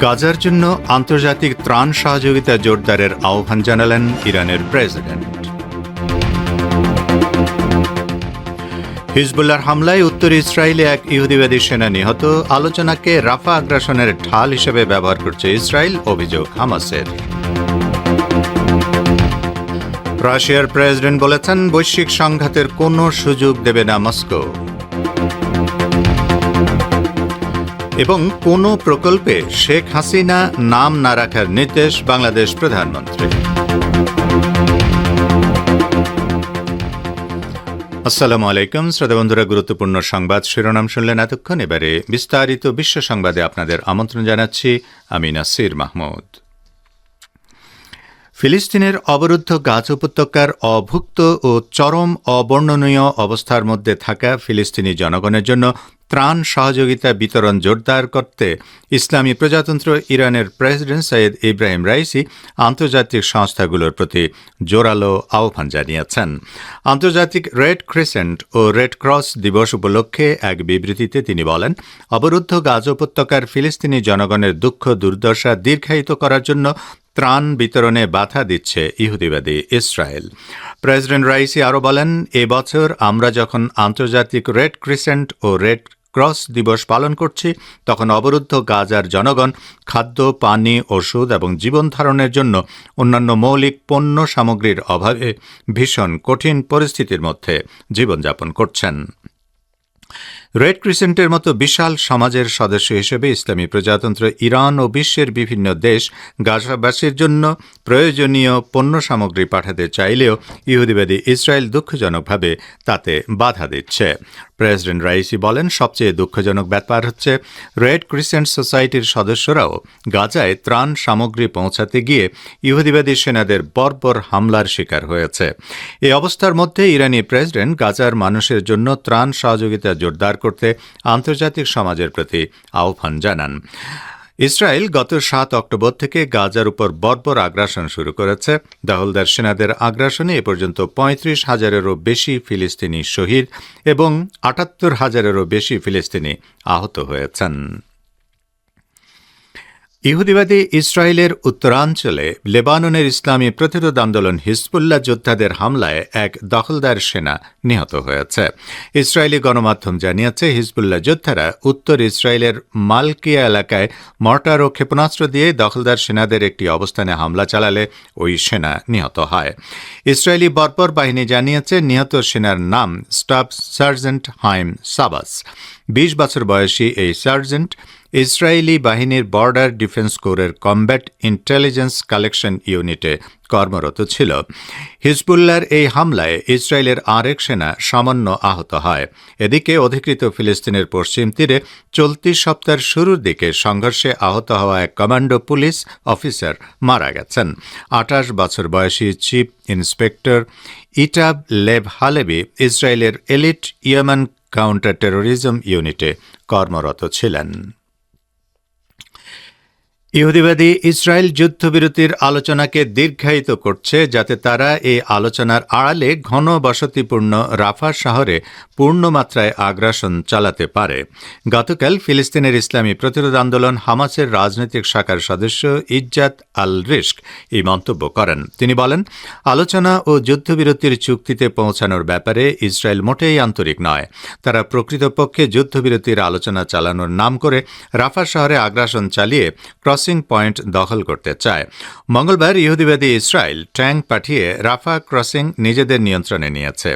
গাজার জন্য আন্তর্জাতিক ত্রাণ সহযোগিতা জোরদারের আহ্বান জানালেন ইরানের প্রেসিডেন্ট। হিজবুল্লার হামলায় উত্তর ইসরায়েলে এক ইহুদিবাদী সেনা নিহত। আলোচনাকে রাফা আগ্রাসনের ঢাল হিসেবে ব্যবহার করছে ইসরায়েল, অভিযোগ হামাসের। রাশিয়ার প্রেসিডেন্ট বলেছেন, বৈশ্বিক সংঘাতের কোনো সুযোগ দেবে না মস্কো। এবং কোনো প্রকল্পে শেখ হাসিনা নাম না রাখার নির্দেশ বাংলাদেশ প্রধানমন্ত্রী আসসালামু আলাইকুম, শ্রোতা বন্ধুরা, গুরুত্বপূর্ণ সংবাদ শিরোনাম শুনলেন এতক্ষণ এবারে বিস্তারিত বিশ্ব সংবাদে আপনাদের আমন্ত্রণ জানাচ্ছি আমি নাসির মাহমুদ। ফিলিস্তিনের অবরুদ্ধ গাজ উপত্যকার অভুক্ত ও চরম অবর্ণনীয় অবস্থার মধ্যে থাকা ফিলিস্তিনি জনগণের জন্য ত্রাণ সহযোগিতা বিতরণ জোরদার করতে ইসলামী প্রজাতন্ত্র ইরানের প্রেসিডেন্ট সৈয়দ ইব্রাহিম রাইসি আন্তর্জাতিক সংস্থাগুলোর প্রতি জোরালো আহ্বান জানিয়েছেন। আন্তর্জাতিক রেড ক্রিসেন্ট ও রেড ক্রস দিবস উপলক্ষে এক বিবৃতিতে তিনি বলেন, অবরুদ্ধ গাজ উপত্যকার ফিলিস্তিনি জনগণের দুঃখ দুর্দশা দীর্ঘায়িত করার জন্য ত্রাণ বিতরণে বাধা দিচ্ছে ইহুদিবাদী ইসরায়েল। প্রেসিডেন্ট রাইসি আরও বলেন এবছর আমরা যখন আন্তর্জাতিক রেড ক্রিসেন্ট ও রেড ক্রস দিবস পালন করছি, তখন অবরুদ্ধ গাজার জনগণ খাদ্য, পানি, ওষুধ এবং জীবন ধারণের জন্য অন্যান্য মৌলিক পণ্য সামগ্রীর অভাবে ভীষণ কঠিন পরিস্থিতির মধ্যে জীবনযাপন করছেন। রেড ক্রিসেন্টের মতো বিশাল সমাজের সদস্য হিসেবে ইসলামী প্রজাতন্ত্র ইরান ও বিশ্বের বিভিন্ন দেশ গাজাবাসীর জন্য প্রয়োজনীয় পণ্য সামগ্রী পাঠাতে চাইলেও ইহুদিবাদী ইসরায়েল দুঃখজনকভাবে তাতে বাধা দিচ্ছে। প্রেসিডেন্ট রাইসি বলেন, সবচেয়ে দুঃখজনক ব্যাপার হচ্ছে রেড ক্রিসেন্ট সোসাইটির সদস্যরাও গাজায় ত্রাণ সামগ্রী পৌঁছাতে গিয়ে ইহুদিবাদী সেনাদের বর্বর হামলার শিকার হয়েছে। এই অবস্থার মধ্যে ইরানি প্রেসিডেন্ট গাজার মানুষের জন্য ত্রাণ সহযোগিতা জোরদার করতে আন্তর্জাতিক সমাজের প্রতি আহ্বান জানান। ইসরায়েল গত সাত অক্টোবর থেকে গাজার উপর বর্বর আগ্রাসন শুরু করেছে। দাহলদার সেনাদের আগ্রাসনে এ পর্যন্ত পঁয়ত্রিশ হাজারেরও বেশি ফিলিস্তিনি শহীদ এবং আটাত্তর হাজারেরও বেশি ফিলিস্তিনি আহত হয়েছেন। ইহুদিবাদী ইসরায়েলের উত্তরাঞ্চলে লেবাননের ইসলামী প্রতিরোধ আন্দোলন হিজবুল্লাহ যোদ্ধাদের হামলায় এক দখলদার সেনা নিহত হয়েছে। ইসরায়েলি গণমাধ্যম জানিয়েছে, হিজবুল্লাহ যোদ্ধারা উত্তর ইসরায়েলের মালকিয়া এলাকায় মর্টার ও ক্ষেপণাস্ত্র দিয়ে দখলদার সেনাদের একটি অবস্থানে হামলা চালালে ওই সেনা নিহত হয়। ইসরায়েলি বর্বর বাহিনী জানিয়েছে, নিহত সেনার নাম স্টাফ সার্জেন্ট হাইম সাবাস। বিশ বছর বয়সী এই সার্জেন্ট ইসরায়েলি বাহিনীর বর্ডার ডিফেন্স কোরের কম্ব্যাট ইন্টেলিজেন্স কালেকশন ইউনিটে কর্মরত ছিল। হিজবুল্লার এই হামলায় ইসরায়েলের আরেক সেনা সামান্য আহত হয়। এদিকে অধিকৃত ফিলিস্তিনের পশ্চিম তীরে চলতি সপ্তাহের শুরুর দিকে সংঘর্ষে আহত হওয়া এক কমান্ডো পুলিশ অফিসার মারা গেছেন। আঠাশ বছর বয়সী chief inspector Itav Lev Halevi ইসরায়েলের এলিট ইয়েমান কাউন্টার টেরোরিজম ইউনিটে কর্মরত ছিলেন। ইহুদিবাদী ইসরায়েল যুদ্ধবিরতির আলোচনাকে দীর্ঘায়িত করছে, যাতে তারা এই আলোচনার আড়ালে ঘন বসতিপূর্ণ রাফা শহরে পূর্ণমাত্রায় আগ্রাসন চালাতে পারে। গতকাল ফিলিস্তিনের ইসলামী প্রতিরোধ আন্দোলন হামাসের রাজনৈতিক শাখার সদস্য ইজ্জাত আল রিস্ক এই মন্তব্য করেন। তিনি বলেন, আলোচনা ও যুদ্ধবিরতির চুক্তিতে পৌঁছানোর ব্যাপারে ইসরায়েল মোটেই আন্তরিক নয়। তারা প্রকৃতপক্ষে যুদ্ধবিরতির আলোচনা চালানোর নাম করে রাফা শহরে আগ্রাসন চালিয়ে ক্রস ক্রসিং পয়েন্ট দখল করতে চায়। মঙ্গলবার ইহুদিবাদী ইসরায়েল ট্যাঙ্ক পাঠিয়ে রাফা ক্রসিং নিজেদের নিয়ন্ত্রণে নিয়েছে।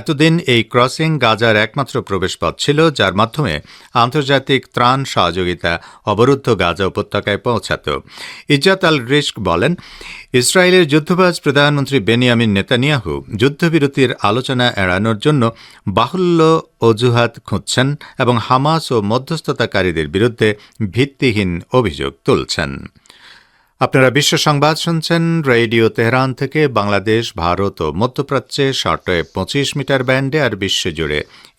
এতদিন এই ক্রসিং গাজার একমাত্র প্রবেশপথ ছিল, যার মাধ্যমে আন্তর্জাতিক ত্রাণ সহযোগিতা অবরুদ্ধ গাজা উপত্যকায় পৌঁছাত। ইজাত আল রিস্ক বলেন, ইসরায়েলের যুদ্ধবাজ প্রধানমন্ত্রী বেনিয়ামিন নেতানিয়াহু যুদ্ধবিরতির আলোচনা এড়ানোর জন্য বাহুল্য অজুহাত খুঁজছেন এবং হামাস ও মধ্যস্থতাকারীদের বিরুদ্ধে ভিত্তিহীন অভিযোগ তুলছেন। আপনারা বিশ্ব সংবাদ শুনছেন রেডিও তেহরান থেকে বাংলাদেশ, ভারত ও মধ্যপ্রাচ্যে শর্টওয়েভ পঁচিশ মিটার ব্যান্ডে আর বিশ্বজুড়ে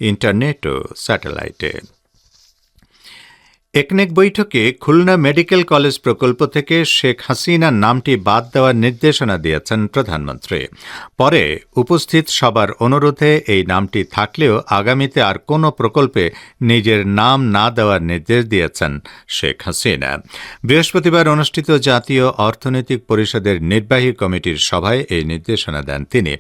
ইন্টারনেট ও স্যাটেলাইটে। একনেক বৈঠকে খুলনা মেডিকেল কলেজ প্রকল্প থেকে শেখ হাসিনার নামটি বাদ দেওয়ার নির্দেশনা দিয়েছেন প্রধানমন্ত্রী। পরে উপস্থিত সবার অনুরোধে এই নামটি থাকলেও আগামীতে আর কোনো প্রকল্পে নিজের নাম না দেওয়ার নির্দেশ দিয়েছেন শেখ হাসিনা। বৃহস্পতিবার অনুষ্ঠিত জাতীয় অর্থনৈতিক পরিষদের নির্বাহী কমিটির সভায় এই নির্দেশনা দেন তিনি।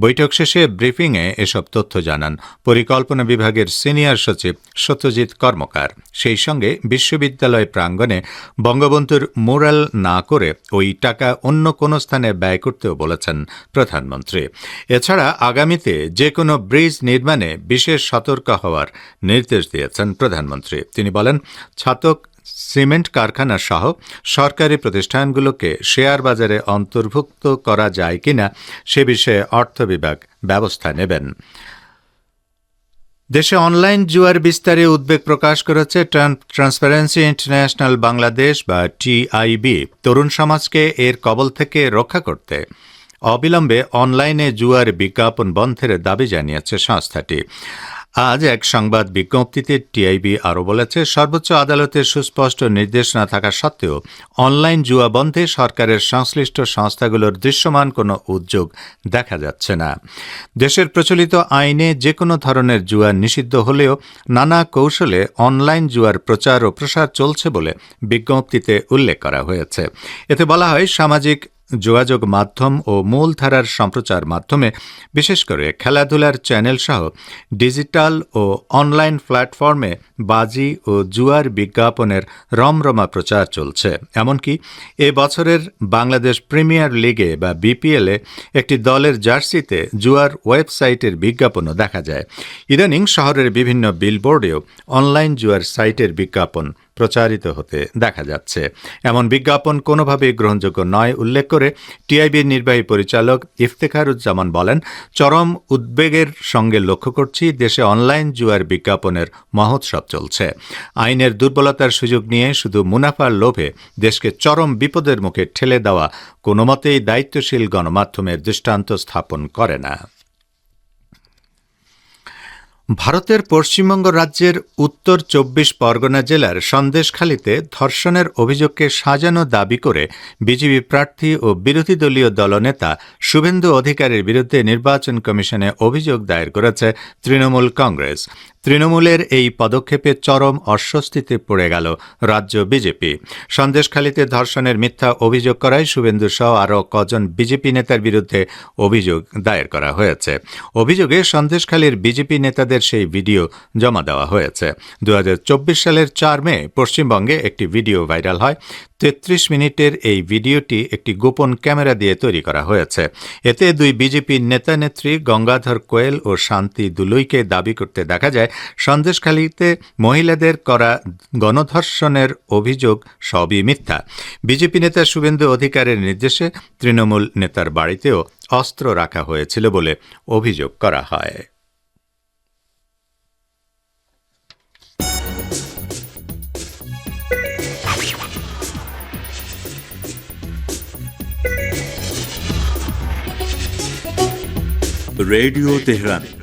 বৈঠক শেষে ব্রিফিংয়ে এসব তথ্য জানান। পরিকল্পনা বিভাগের সিনিয়র সচিব সত্যজিৎ কর্মকার। সেই সঙ্গে বিশ্ববিদ্যালয় প্রাঙ্গণে বঙ্গবন্ধুর মোরাল না করে ওই টাকা অন্য কোনো স্থানে ব্যয় করতেও বলেছেন প্রধানমন্ত্রী। এছাড়া আগামীতে যে কোনো ব্রিজ নির্মাণে বিশেষ সতর্ক হওয়ার নির্দেশ দিয়েছেন প্রধানমন্ত্রী। তিনি বলেন, ছাতক, সিমেন্ট কারখানা সহ সরকারি প্রতিষ্ঠানগুলোকে শেয়ার বাজারে অন্তর্ভুক্ত করা যায় কিনা সে বিষয়ে অর্থ বিভাগ ব্যবস্থা নেবেন। দেশে অনলাইন জুয়ার বিস্তারে উদ্বেগ প্রকাশ করেছে ট্রান্সপারেন্সি ইন্টারন্যাশনাল বাংলাদেশ বা টিআইবি তরুণ সমাজকে এর কবল থেকে রক্ষা করতে। অবিলম্বে অনলাইনে জুয়ার বিজ্ঞাপন বন্ধের দাবি জানিয়েছে সংস্থাটি। আজ এক সংবাদ বিজ্ঞপ্তিতে টিআইবি আরও বলেছে, সর্বোচ্চ আদালতের সুস্পষ্ট নির্দেশ না থাকা সত্ত্বেও অনলাইন জুয়া বন্ধে সরকারের সংশ্লিষ্ট সংস্থাগুলোর দৃশ্যমান কোনো উদ্যোগ দেখা যাচ্ছে না। দেশের প্রচলিত আইনে যে কোনো ধরনের জুয়া নিষিদ্ধ হলেও নানা কৌশলে অনলাইন জুয়ার প্রচার ও প্রসার চলছে বলে বিজ্ঞপ্তিতে উল্লেখ করা হয়েছে। এতে বলা হয়, সামাজিক যোগাযোগ মাধ্যম ও মূলধারার সম্প্রচার মাধ্যমে, বিশেষ করে খেলাধুলার চ্যানেল সহ ডিজিটাল ও অনলাইন প্ল্যাটফর্মে বাজি ও জুয়ার বিজ্ঞাপনের রমরমা প্রচার চলছে। এমনকি এ বছরের বাংলাদেশ প্রিমিয়ার লিগে বা বিপিএলে একটি দলের জার্সিতে জুয়ার ওয়েবসাইটের বিজ্ঞাপনও দেখা যায়। ইদানিং শহরের বিভিন্ন বিলবোর্ডেও অনলাইন জুয়ার সাইটের বিজ্ঞাপন প্রচারিত হতে দেখা যাচ্ছে। এমন বিজ্ঞাপন কোনোভাবেই গ্রহণযোগ্য নয়, উল্লেখ করে টিআইবির নির্বাহী পরিচালক ইফতেখারুজ্জামান বলেন, চরম উদ্বেগের সঙ্গে লক্ষ্য করছি দেশে অনলাইন জুয়ার বিজ্ঞাপনের মহোৎসব চলছে। আইনের দুর্বলতার সুযোগ নিয়ে শুধু মুনাফার লোভে দেশকে চরম বিপদের মুখে ঠেলে দেওয়া কোনো মতেই দায়িত্বশীল গণমাধ্যমের দৃষ্টান্ত স্থাপন করে না। ভারতের পশ্চিমবঙ্গ রাজ্যের উত্তর চব্বিশ পরগনা জেলার সন্দেশখালীতে ধর্ষণের অভিযোগকে সাজানো দাবি করে বিজেপি প্রার্থী ও বিরোধী দলীয় দলনেতা শুভেন্দু অধিকারীর বিরুদ্ধে নির্বাচন কমিশনে অভিযোগ দায়ের করেছে তৃণমূল কংগ্রেস। তৃণমূলের এই পদক্ষেপে চরম অস্বস্তিতে পড়ে গেল রাজ্য বিজেপি। সন্দেশখালীতে ধর্ষণের মিথ্যা অভিযোগ করায় শুভেন্দু সহ আরও কজন বিজেপি নেতার বিরুদ্ধে অভিযোগ দায়ের করা হয়েছে। অভিযোগে সন্দেশখালীর বিজেপি নেতাদের সেই ভিডিও জমা দেওয়া হয়েছে। দু হাজার চব্বিশ সালের চার মে পশ্চিমবঙ্গে একটি ভিডিও ভাইরাল হয়। তেত্রিশ মিনিটের এই ভিডিওটি একটি গোপন ক্যামেরা দিয়ে তৈরি করা হয়েছে। এতে দুই বিজেপির নেতা নেত্রী গঙ্গাধর কোয়েল ও শান্তি দুলুইকে দাবি করতে দেখা যায় সন্দেশখালীতে মহিলাদের করা গণধর্ষণের অভিযোগ সবই মিথ্যা। বিজেপি নেতা শুভেন্দু অধিকারের নির্দেশে তৃণমূল নেতার বাড়িতেও অস্ত্র রাখা হয়েছিল বলে অভিযোগ করা হয়। রেডিও তেহরান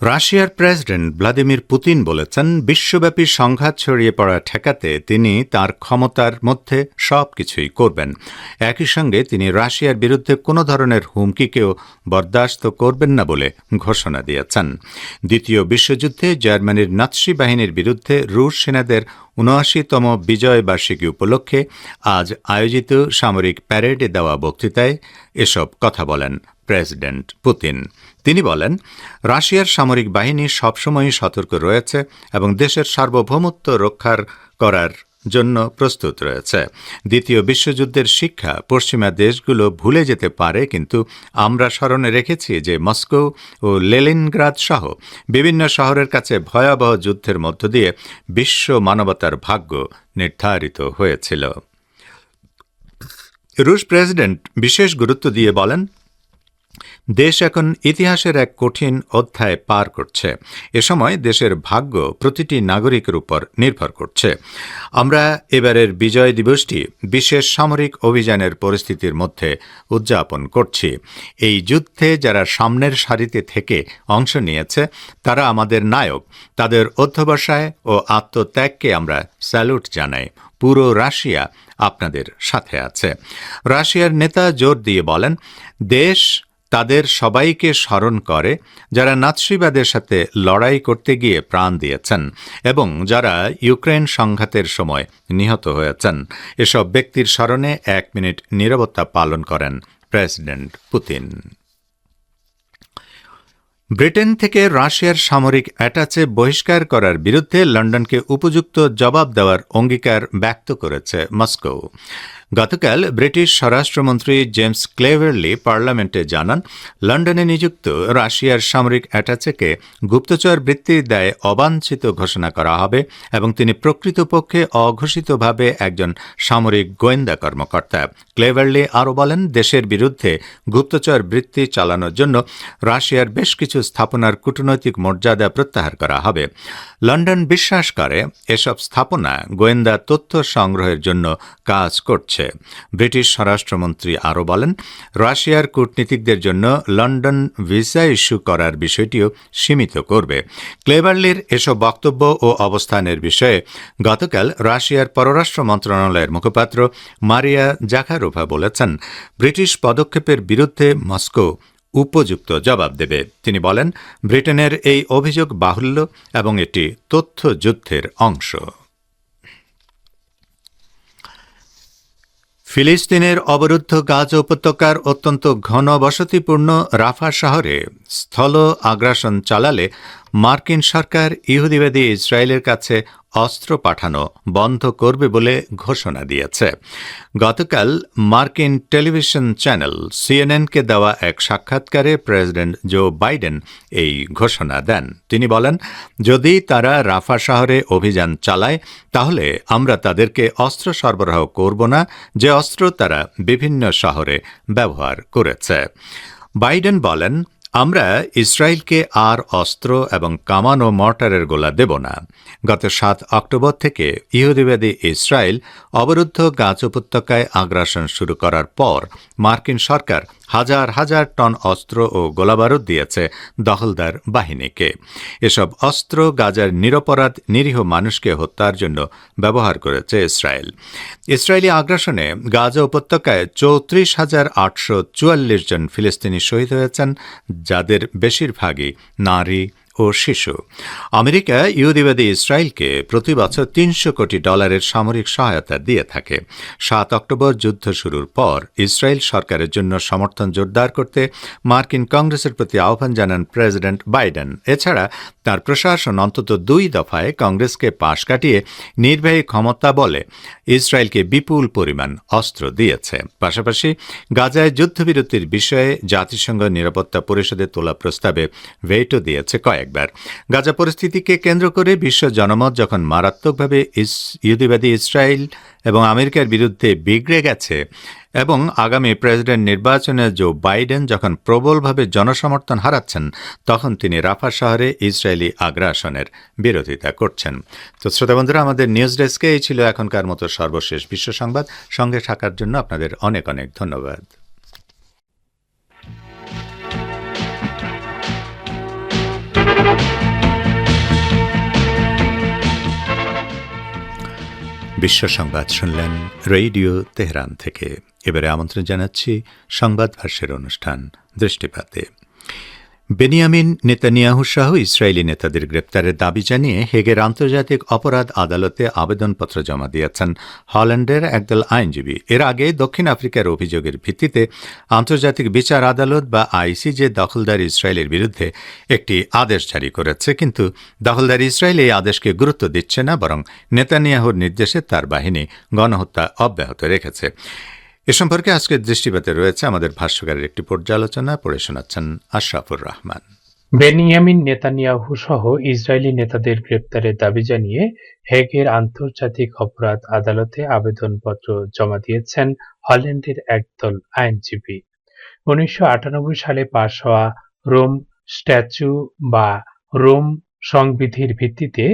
রাশিয়ার প্রেসিডেন্ট ভ্লাদিমির পুতিন বলেছেন, বিশ্বব্যাপী সংঘাত ছড়িয়ে পড়া ঠেকাতে তিনি তার ক্ষমতার মধ্যে সব কিছুই করবেন। একই সঙ্গে তিনি রাশিয়ার বিরুদ্ধে কোনো ধরনের হুমকিকেও বরদাস্ত করবেন না বলে ঘোষণা দিয়েছেন। দ্বিতীয় বিশ্বযুদ্ধে জার্মানির নাৎসি বাহিনীর বিরুদ্ধে রুশ সেনাদের উনআশিতম বিজয় বার্ষিকী উপলক্ষে আজ আয়োজিত সামরিক প্যারেডে দেওয়া বক্তৃতায় এসব কথা বলেন প্রেসিডেন্ট পুতিন। তিনি বলেন, রাশিয়ার সামরিক বাহিনী সবসময়ই সতর্ক রয়েছে এবং দেশের সার্বভৌমত্ব রক্ষার করার জন্য প্রস্তুত রয়েছে। দ্বিতীয় বিশ্বযুদ্ধের শিক্ষা পশ্চিমা দেশগুলো ভুলে যেতে পারে, কিন্তু আমরা স্মরণে রেখেছি যে মস্কো ও লেলিনগ্রাদ সহ বিভিন্ন শহরের কাছে ভয়াবহ যুদ্ধের মধ্য দিয়ে বিশ্ব মানবতার ভাগ্য নির্ধারিত হয়েছিল। রুশ প্রেসিডেন্ট বিশেষ গুরুত্ব দিয়ে বলেন দেশ এখন ইতিহাসের এক কঠিন অধ্যায় পার করছে। এ সময় দেশের ভাগ্য প্রতিটি নাগরিকের উপর নির্ভর করছে। আমরা এবারের বিজয় দিবসটি বিশেষ সামরিক অভিযানের পরিস্থিতির মধ্যে উদযাপন করছি। এই যুদ্ধে যারা সামনের সারিতে থেকে অংশ নিয়েছে, তারা আমাদের নায়ক। তাদের অধ্যবসায় ও আত্মত্যাগকে আমরা স্যালুট জানাই। পুরো রাশিয়া আপনাদের সাথে আছে। রাশিয়ার নেতা জোর দিয়ে বলেন, দেশ তাদের সবাইকে স্মরণ করে, যারা নাৎসিবাদের সাথে লড়াই করতে গিয়ে প্রাণ দিয়েছেন এবং যারা ইউক্রেন সংঘাতের সময় নিহত হয়েছেন। এসব ব্যক্তির স্মরণে এক মিনিট নীরবতা পালন করেন প্রেসিডেন্ট পুতিন। ব্রিটেন থেকে রাশিয়ার সামরিক অ্যাটাচে বহিষ্কার করার বিরুদ্ধে লন্ডনকে উপযুক্ত জবাব দেওয়ার অঙ্গীকার ব্যক্ত করেছে মস্কো। গতকাল ব্রিটিশ স্বরাষ্ট্রমন্ত্রী জেমস ক্লেভারলি পার্লামেন্টে জানান, লন্ডনে নিযুক্ত রাশিয়ার সামরিক অ্যাটাচেকে গুপ্তচর বৃত্তির দায়ে অবাঞ্ছিত ঘোষণা করা হবে এবং তিনি প্রকৃতপক্ষে অঘোষিতভাবে একজন সামরিক গোয়েন্দা কর্মকর্তা। ক্লেভারলি আরও বলেন, দেশের বিরুদ্ধে গুপ্তচর বৃত্তি চালানোর জন্য রাশিয়ার বেশ কিছু স্থাপনার কূটনৈতিক মর্যাদা প্রত্যাহার করা হবে। লন্ডন বিশ্বাস করে, এসব স্থাপনা গোয়েন্দা তথ্য সংগ্রহের জন্য কাজ করছে। ব্রিটিশ স্বরাষ্ট্রমন্ত্রী আরও বলেন, রাশিয়ার কূটনীতিকদের জন্য লন্ডন ভিসা ইস্যু করার বিষয়টিও সীমিত করবে। ক্লেভারলির এসব বক্তব্য ও অবস্থানের বিষয়ে গতকাল রাশিয়ার পররাষ্ট্র মন্ত্রণালয়ের মুখপাত্র মারিয়া জাখারোভা বলেছেন, ব্রিটিশ পদক্ষেপের বিরুদ্ধে মস্কো উপযুক্ত জবাব দেবে। তিনি বলেন, ব্রিটেনের এই অভিযোগ বাহুল্য এবং এটি তথ্যযুদ্ধের অংশ। ফিলিস্তিনের অবরুদ্ধ গাজ উপত্যকার অত্যন্ত ঘন বসতিপূর্ণ রাফা শহরে স্থল আগ্রাসন চালালে মার্কিন সরকার ইহুদিবাদী ইসরায়েলের কাছে অস্ত্র পাঠানো বন্ধ করবে বলে ঘোষণা দিয়েছে। গতকাল মার্কিন টেলিভিশন চ্যানেল সিএনএনকে দেওয়া এক সাক্ষাৎকারে প্রেসিডেন্ট জো বাইডেন এই ঘোষণা দেন। তিনি বলেন, যদি তারা রাফা শহরে অভিযান চালায়, তাহলে আমরা তাদেরকে অস্ত্র সরবরাহ করব না, যে অস্ত্র তারা বিভিন্ন শহরে ব্যবহার করেছে। বাইডেন বলেন আমরা ইসরায়েলকে আর অস্ত্র এবং কামান ও মর্টারের গোলা দেব না। গত সাত অক্টোবর থেকে ইহুদিবাদী ইসরায়েল অবরুদ্ধ গাছ উপত্যকায় আগ্রাসন শুরু করার পর মার্কিন সরকার হাজার হাজার টন অস্ত্র ও গোলাবারুদ দিয়েছে দখলদার বাহিনীকে। এসব অস্ত্র গাজার নিরপরাধ নিরীহ মানুষকে হত্যার জন্য ব্যবহার করেছে ইসরায়েল। ইসরায়েলি আগ্রাসনে গাজা উপত্যকায় চৌত্রিশ হাজার আটশো চুয়াল্লিশ জন ফিলিস্তিনি শহীদ হয়েছেন, যাদের বেশিরভাগই নারী ও শিশু। আমেরিকা, ইহুদিবাদী ইসরায়েলকে প্রতি বছর তিনশো কোটি ডলারের সামরিক সহায়তা দিয়ে থাকে। সাত অক্টোবর যুদ্ধ শুরুর পর ইসরায়েল সরকারের জন্য সমর্থন জোরদার করতে মার্কিন কংগ্রেসের প্রতি আহ্বান জানান প্রেসিডেন্ট বাইডেন। এছাড়া তার প্রশাসন অন্তত দুই দফায় কংগ্রেসকে পাশ কাটিয়ে নির্বাহী ক্ষমতা বলে ইসরায়েলকে বিপুল পরিমাণ অস্ত্র দিয়েছে। পাশাপাশি গাজায় যুদ্ধবিরতির বিষয়ে জাতিসংঘ নিরাপত্তা পরিষদে তোলা প্রস্তাবে ভেটো দিয়েছে কয়েকবার গাজা পরিস্থিতিকে কেন্দ্র করে বিশ্ব জনমত যখন মারাত্মকভাবে ইহুদিবাদী ইসরায়েল এবং আমেরিকার বিরুদ্ধে বিগড়ে গেছে এবং আগামী প্রেসিডেন্ট নির্বাচনে জো বাইডেন যখন প্রবলভাবে জনসমর্থন হারাচ্ছেন, তখন তিনি রাফা শহরে ইসরায়েলি আগ্রাসনের বিরোধিতা করছেন। তো শ্রোতা বন্ধুরা, আমাদের নিউজ ডেস্কে এই ছিল এখনকার মতো সর্বশেষ বিশ্ব সংবাদ। সঙ্গে থাকার জন্য আপনাদের অনেক অনেক ধন্যবাদ। বিশ্ব সংবাদ শুনলেন রেডিও তেহরান থেকে। এবারে আমন্ত্রণ জানাচ্ছি সংবাদ ভাষ্যের অনুষ্ঠান দৃষ্টিপাতে। বেনিয়ামিন নেতানিয়াহু সহ ইসরায়েলি নেতাদের গ্রেপ্তারের দাবি জানিয়ে হেগের আন্তর্জাতিক অপরাধ আদালতে আবেদনপত্র জমা দিয়েছেন। হল্যান্ডের একদল আইনজীবী। এর আগে দক্ষিণ আফ্রিকার অভিযোগের ভিত্তিতে আন্তর্জাতিক বিচার আদালত বা আইসিজে দখলদার ইসরায়েলের বিরুদ্ধে একটি আদেশ জারি করেছে। কিন্তু দখলদার ইসরায়েল এই আদেশকে গুরুত্ব দিচ্ছে না, বরং নেতানিয়াহুর নির্দেশে তার বাহিনী গণহত্যা অব্যাহত রেখেছে। এ সম্পর্কে আজকের দৃষ্টিপাতে রয়েছে আমাদের ভাষ্যকারের একটি পর্যালোচনা। পড়ে শোনাচ্ছেন আশরাফুর রহমান। বেনিয়ামিন নেতানিয়াহু সহ ইসরায়েলি নেতাদের গ্রেপ্তারের দাবি জানিয়ে হেগের আন্তর্জাতিক অপরাধ আদালতে আবেদনপত্র জমা দিয়েছেন হল্যান্ডের একদল আইনজীবী। উনিশশো আটানব্বই সালে পাশ হওয়া রোম স্ট্যাচু বা রোম সংবিধির ভিত্তিতে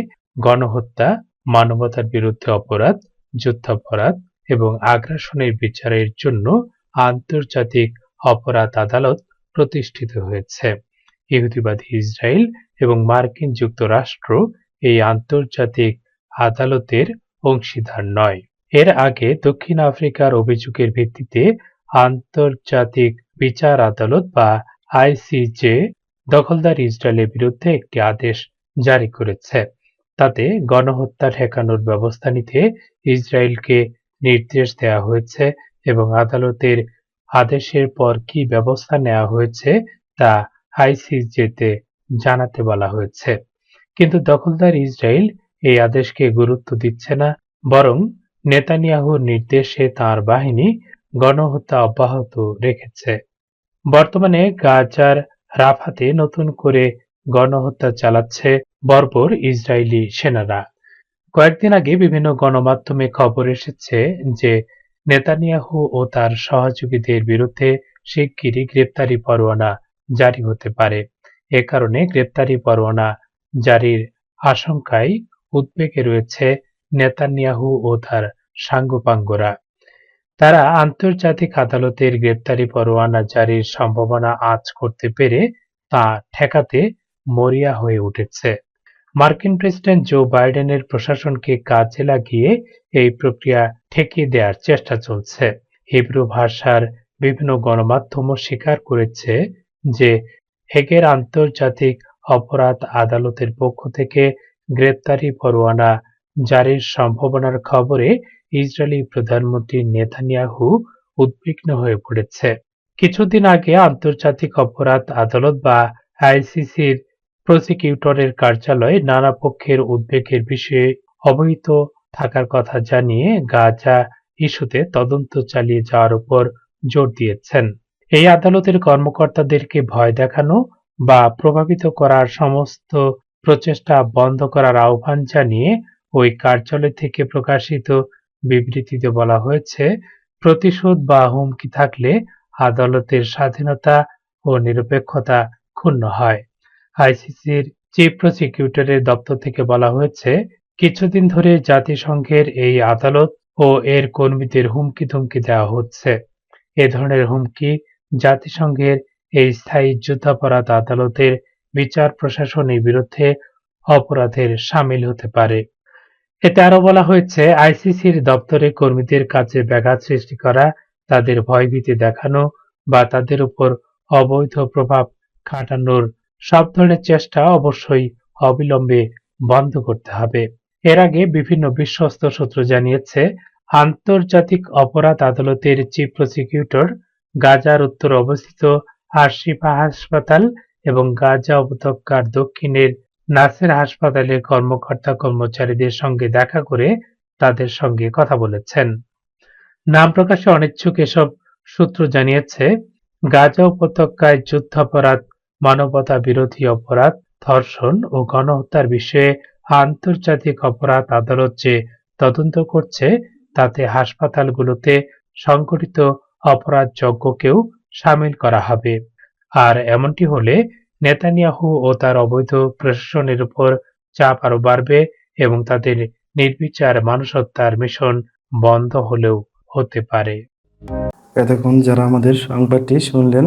গণহত্যা, মানবতার বিরুদ্ধে অপরাধ, যুদ্ধাপরাধ এবং আগ্রাসনের বিচারের জন্য আন্তর্জাতিক অপরাধ আদালত প্রতিষ্ঠিত হয়েছে। ইহুদিবাদী ইসরায়েল এবং মার্কিন যুক্তরাষ্ট্র এই আন্তর্জাতিক আদালতের অংশীদার নয়। এর আগে দক্ষিণ আফ্রিকার অভিযোগের ভিত্তিতে আন্তর্জাতিক বিচার আদালত বা আইসিজে দখলদার ইসরায়েলের বিরুদ্ধে একটি আদেশ জারি করেছে। তাতে গণহত্যা ঠেকানোর ব্যবস্থা নিতে ইসরায়েলকে নির্দেশ দেওয়া হয়েছে এবং আদালতের আদেশের পর কি ব্যবস্থা নেওয়া হয়েছে তা আইসিজেতে জানাতে বলা হয়েছে। কিন্তু দখলদার ইসরায়েল এই আদেশকে গুরুত্ব দিচ্ছে না, বরং নেতানিয়াহুর নির্দেশে তার বাহিনী গণহত্যা অব্যাহত রেখেছে। বর্তমানে গাজার রাফাতে নতুন করে গণহত্যা চালাচ্ছে বর্বর ইসরায়েলি সেনারা। কয়েকদিন আগে বিভিন্ন গণমাধ্যমে খবর এসেছে যে নেতানিয়াহু ও তার সহযোগীদের বিরুদ্ধে শিগগিরই গ্রেপ্তারি পরোয়ানা জারি হতে পারে। এ কারণে গ্রেপ্তারি পরোয়ানা জারির আশঙ্কায় উদ্বেগে রয়েছে নেতানিয়াহু ও তার সাঙ্গপাঙ্গরা। তারা আন্তর্জাতিক আদালতের গ্রেপ্তারি পরোয়ানা জারির সম্ভাবনা আজ করতে পেরে তা ঠেকাতে মরিয়া হয়ে উঠেছে। মার্কিন প্রেসিডেন্ট জো বাইডেনের প্রশাসনকে কাজে লাগিয়ে এই প্রক্রিয়া ঠেকিয়ে দেওয়ার চেষ্টা চলছে। হিব্রু ভাষার বিভিন্ন গণমাধ্যমও স্বীকার করেছে যে হেগের আন্তর্জাতিক অপরাধ আদালতের পক্ষ থেকে গ্রেপ্তারি পরোয়ানা জারির সম্ভাবনার খবরে ইসরায়েলি প্রধানমন্ত্রী নেতানিয়াহু উদ্বিগ্ন হয়ে পড়েছে। কিছুদিন আগে আন্তর্জাতিক অপরাধ আদালত বা আইসিসির প্রসিকিউটরের কার্যালয়ে নানা পক্ষের উদ্বেগের বিষয়ে অবহিত থাকার কথা জানিয়ে গাজা ইস্যুতে তদন্ত চালিয়ে যাওয়ার উপর জোর দিয়েছেন। এই আদালতের কর্মকর্তাদেরকে ভয় দেখানো বা প্রভাবিত করার সমস্ত প্রচেষ্টা বন্ধ করার আহ্বান জানিয়ে ওই কার্যালয় থেকে প্রকাশিত বিবৃতিতে বলা হয়েছে, প্রতিশোধ বা হুমকি থাকলে আদালতের স্বাধীনতা ও নিরপেক্ষতা ক্ষুণ্ণ হয়। আইসিসির চিফ প্রসিকিউটরের দপ্তর থেকে বলা হয়েছে, কিছুদিন ধরে জাতিসংঘের এই আদালত ও এর কর্মীদের হুমকি ধুমকি দেওয়া হচ্ছে। এ ধরনের হুমকি জাতিসংঘের এই স্থায়ী যুদ্ধাপরাধ আদালতের বিচার প্রশাসনের বিরুদ্ধে অপরাধের সামিল হতে পারে। এতে আরও বলা হয়েছে, আইসিসির দপ্তরে কর্মীদের কাছে ব্যাঘাত সৃষ্টি করা, তাদের ভয়ভীতি দেখানো বা তাদের উপর অবৈধ প্রভাব খাটানোর সব ধরনের চেষ্টা অবশ্যই অবিলম্বে বন্ধ করতে হবে। এর আগে বিভিন্ন বিশ্বস্ত সূত্র জানিয়েছে, আন্তর্জাতিক অপরাধ আদালতের চিফ প্রসিকিউটর গাজার উত্তরে অবস্থিত আশিফা হাসপাতাল এবং গাজা উপত্যকার দক্ষিণের নাসের হাসপাতালের কর্মকর্তা কর্মচারীদের সঙ্গে দেখা করে তাদের সঙ্গে কথা বলেছেন। নাম প্রকাশে অনিচ্ছুক এসব সূত্র জানিয়েছে, গাজা উপত্যকায় যুদ্ধাপরাধ মানবতা বিরোধী অপরাধ, ধর্ষণ ও গণহত্যার বিষয়ে আন্তর্জাতিক অপরাধ আদালত যে তদন্ত করছে, তাতে হাসপাতালগুলোতে সংঘটিত অপরাধ যজ্ঞকেও সামিল করা হবে। আর এমনটি হলে নেতানিয়াহু ও তার অবৈধ প্রশাসনের উপর চাপ আরও বাড়বে এবং তাদের নির্বিচার মানুষ হত্যার মিশন বন্ধ হলেও হতে পারে। এতক্ষণ যারা আমাদের সংবাদটি শুনলেন